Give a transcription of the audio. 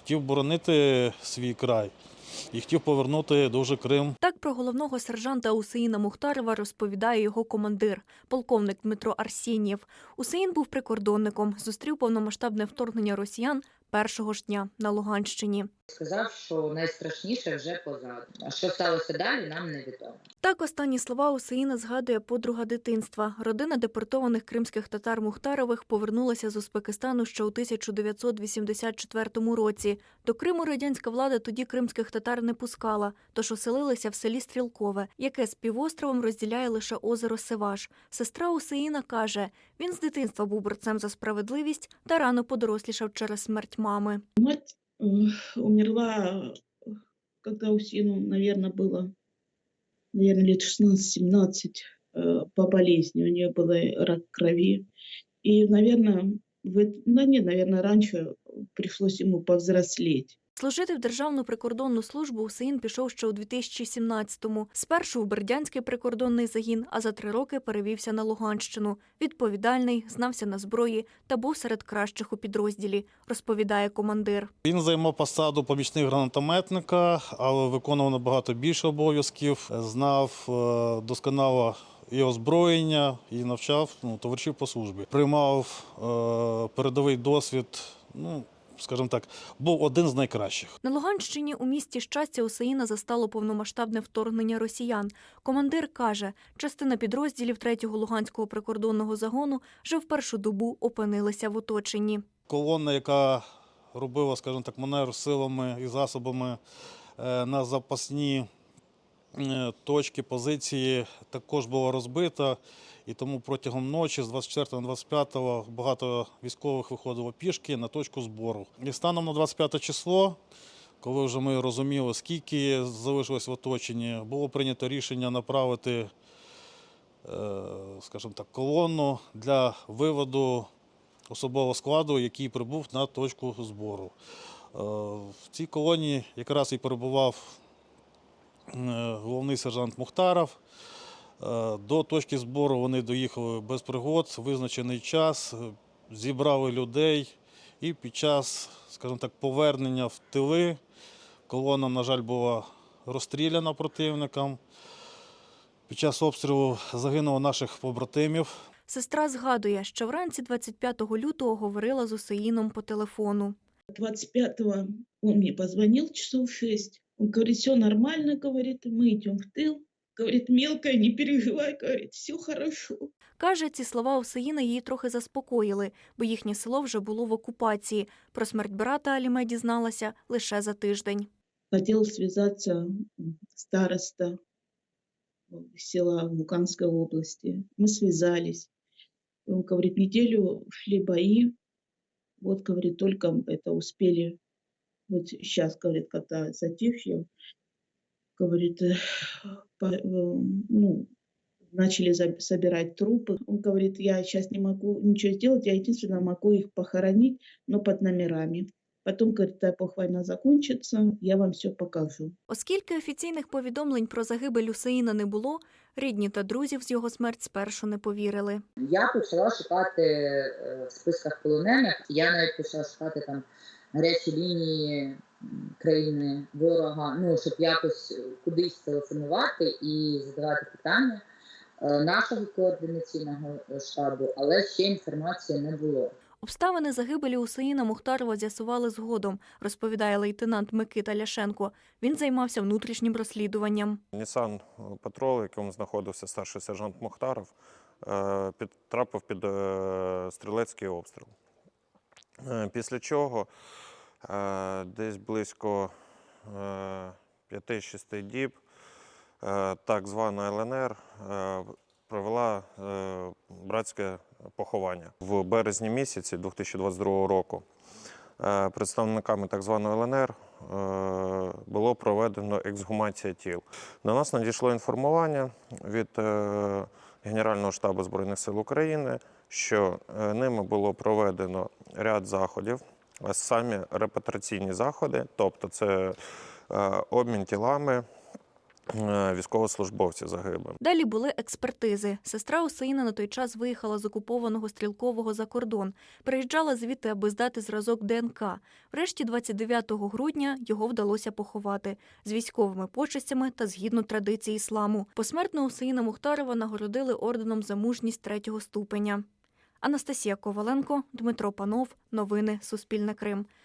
хотів боронити свій край і хотів повернути дуже Крим Так про головного сержанта Усеїна Мухтарова розповідає його командир, полковник Дмитро Арсенєв. Усеїн був прикордонником, зустрів повномасштабне вторгнення росіян першого ж дня на Луганщині. сказав, що найстрашніше вже позаду. А що сталося далі, нам невідомо. Так останні слова Усеїна згадує подруга дитинства. Родина депортованих кримських татар Мухтарових повернулася з Узбекистану ще у 1984 році. До Криму радянська влада тоді кримських татар не пускала, тож оселилися в селі Стрілкове, яке з півостровом розділяє лише озеро Севаш. Сестра Усеїна каже, він з дитинства був борцем за справедливість та рано подорослішав через смерть мами. Мать э, умерла, э, когда Усину, наверное, было, наверное, лет 16-17 э, по болезни. У нее был рак крови. И, наверное, в, да нет, наверное, раньше пришлось ему повзрослеть. Служити в Державну прикордонну службу Усеїн пішов ще у 2017-му. Спершу в Бердянський прикордонний загін, а за три роки перевівся на Луганщину. Відповідальний, знався на зброї та був серед кращих у підрозділі, розповідає командир. Він займав посаду помічник гранатометника, але виконував набагато більше обов'язків. Знав е, досконало і озброєння, і навчав ну, товаришів по службі. Приймав е, передовий досвід. Ну, скажімо так, був один з найкращих. На Луганщині у місті щастя Усеїна застало повномасштабне вторгнення росіян. Командир каже, частина підрозділів 3-го Луганського прикордонного загону вже в першу добу опинилися в оточенні. Колона, яка робила, скажімо так, маневр силами і засобами е, на запасні точки, позиції, також була розбита. І тому протягом ночі з 24 на 25 багато військових виходило пішки на точку збору. І станом на 25 число, коли вже ми розуміли, скільки залишилось в оточенні, було прийнято рішення направити, е, скажімо так, колону для виводу особового складу, який прибув на точку збору. Е, В цій колонії якраз і перебував е, головний сержант Мухтаров. Е, До точки збору вони доїхали без пригод, визначений час, е, зібрали людей і під час, скажімо так, повернення в тили колона, на жаль, була розстріляна противником. Під час обстрілу загинуло наших побратимів. Сестра згадує, що вранці 25 лютого говорила з Усеїном по телефону. 25-го он мне позвонил часов 6. Он говорит, все нормально, говорит, мы идем в тыл. Говорит, мелкая, не переживай, говорит, все хорошо. Каже, ці слова Усеїна її трохи заспокоїли, бо їхнє село вже було в окупації. Про смерть брата Аліме дізналася лише за тиждень. Хотел связаться м, староста э, села в Луганской области. Мы связались. И Он говорит, неделю шли бои. Вот, говорит, только это успели. Вот сейчас, говорит, когда затихли, говорит, э, по- э, ну, начали за- собирать трупы. Он говорит, я сейчас не могу ничего сделать, я единственное могу их похоронить, но под номерами. Потом, говорит, дай бог война закончится, я вам все покажу. Оскільки офіційних повідомлень про загибель Усеїна не було, рідні та друзі в його смерть спершу не повірили. Я почала шукати е, в списках полонених. Я навіть почала шукати там гарячі лінії країни ворога, ну щоб якось е, кудись телефонувати і задавати питання е, нашого координаційного е, штабу, але ще інформації не було. Обставини загибелі Усеїна Мухтарова з'ясували згодом, розповідає лейтенант Микита Ляшенко. Він займався внутрішнім розслідуванням. Нісан Патрол, в якому знаходився старший сержант Мухтаров, підтрапив під стрілецький обстріл. Е, Після чого е, десь близько е, 5-6 діб е, так звана ЛНР провела братське поховання в березні місяці 2022 року. Представниками так званої ЛНР було проведено ексгумація тіл. До нас надійшло інформування від Генерального штабу Збройних сил України, що е, ними було проведено ряд заходів, самі репатраційні заходи, тобто це е, обмін тілами, е, військовослужбовців загиблих. Далі були експертизи. Сестра Усеїна на той час виїхала з окупованого стрілкового за кордон. Приїжджала звідти, аби здати зразок ДНК. Врешті, 29 грудня, його вдалося поховати з військовими почестями та згідно традиції ісламу. Посмертно Усеїна Мухтарова нагородили орденом за мужність третього ступеня. Анастасія Коваленко, Дмитро Панов. Новини Суспільне Крим.